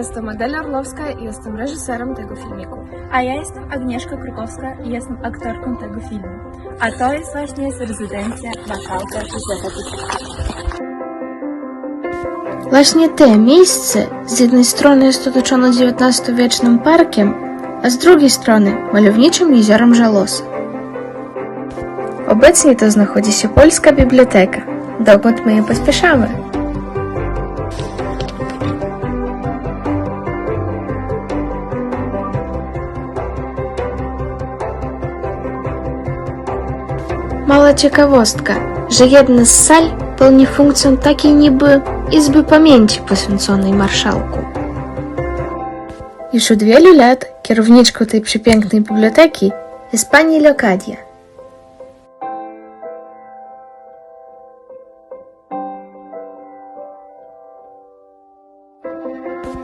jestem Adelia Orlowska i jestem reżyserem tego filmiku. A ja jestem Agnieszka Krukowska i jestem aktorką tego filmu. A to jest właśnie jest rezydencja marszałka Józefa. Właśnie te miejsce z jednej strony jest otoczone XIX-wiecznym parkiem, a z drugiej strony malowniczym jeziorem Żalosa. Obecnie to znajduje się Polska Biblioteka, dokąd my pospieszamy. Mała ciekawostka, że jedna z sal pełni funkcję takiej niby Izby Pamięci poświęconej marszałku. Już od wielu lat kierowniczką tej przepięknej biblioteki jest pani Leokadia.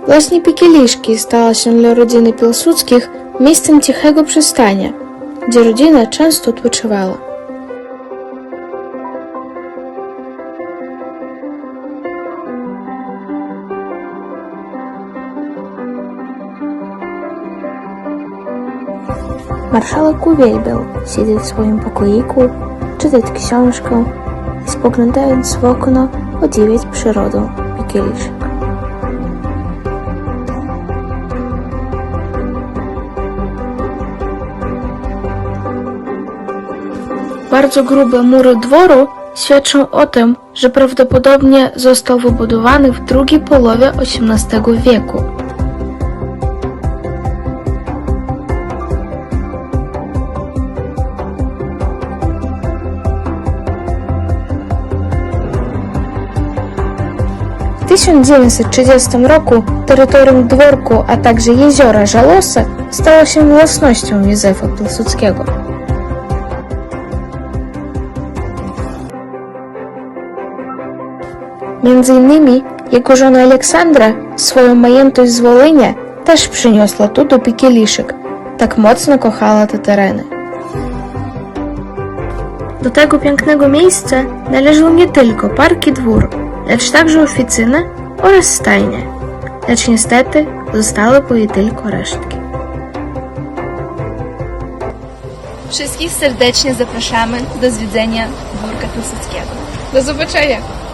Właśnie Pikieliszki stała się dla rodziny Piłsudskich miejscem cichego przystania, gdzie rodzina często odpoczywała. Marszałek uwielbiał siedzieć w swoim pokoiku, czytać książkę i spoglądając w okno podziwiać przyrodę Pikieliszek. Bardzo grube mury dworu świadczą o tym, że prawdopodobnie został wybudowany w drugiej połowie XVIII wieku. W 1930 roku terytorium dworku, a także jeziora Żalosa stało się własnością Józefa Piłsudskiego. Między innymi jego żona Aleksandra swoją majątność z Wolynia też przyniosła tu do Pikieliszek. Tak mocno kochała te tereny. Do tego pięknego miejsca należał nie tylko park i dwór, lecz także oficyna oraz stajnie. Lecz niestety zostały po jej tylko resztki. Wszystkich serdecznie zapraszamy do zwiedzenia dworka Piłsudskiego. Do zobaczenia!